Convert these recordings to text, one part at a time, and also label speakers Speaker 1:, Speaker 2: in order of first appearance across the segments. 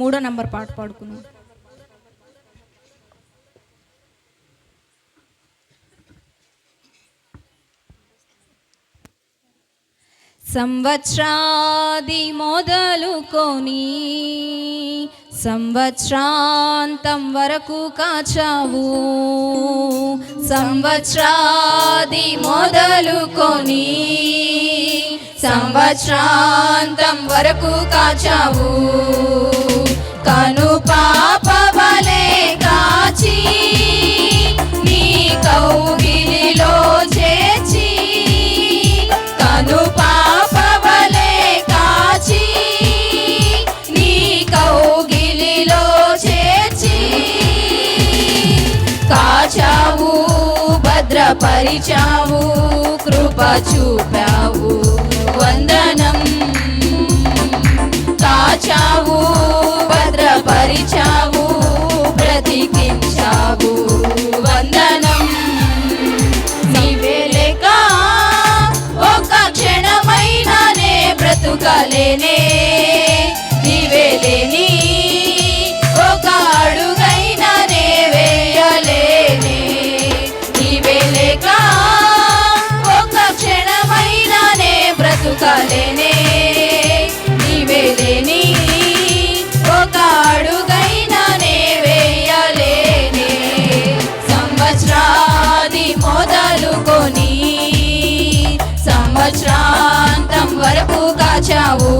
Speaker 1: మూడో నంబర్ పాట పాడుకున్నాం సంవత్సరాది మొదలుకొని సంవత్సరాంతం వరకు కాచావు. సంవత్సరాది మొదలుకొని సంవత్సరాంతం వరకు కాచావు. కను పాపవలే కాచి నీ కౌగిలిలో చేచి కను పాపవలే కాచి నీ కౌగిలిలో చేచి కాచావు భద్రపరిచావు కృప చూపావు వందనం కాచావు భద్రపరిచావు బ్రతికించావు. వందనం నీవే లేక ఒక క్షణమైనానే బ్రతుకలేనే. వరకు కాచావు.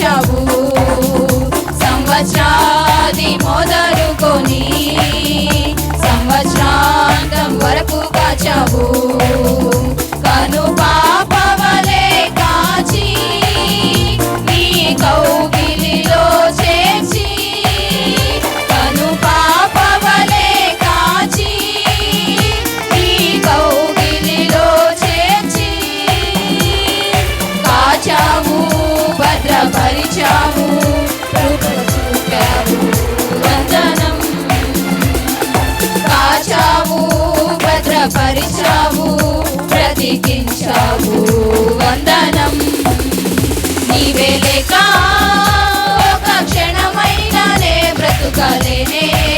Speaker 1: వరకు సంవత్సరాది మొదలుకొని సంవత్సరాంతం వరకు కాచావు. లేక ఒక క్షణమైననే బ్రతుకలేనే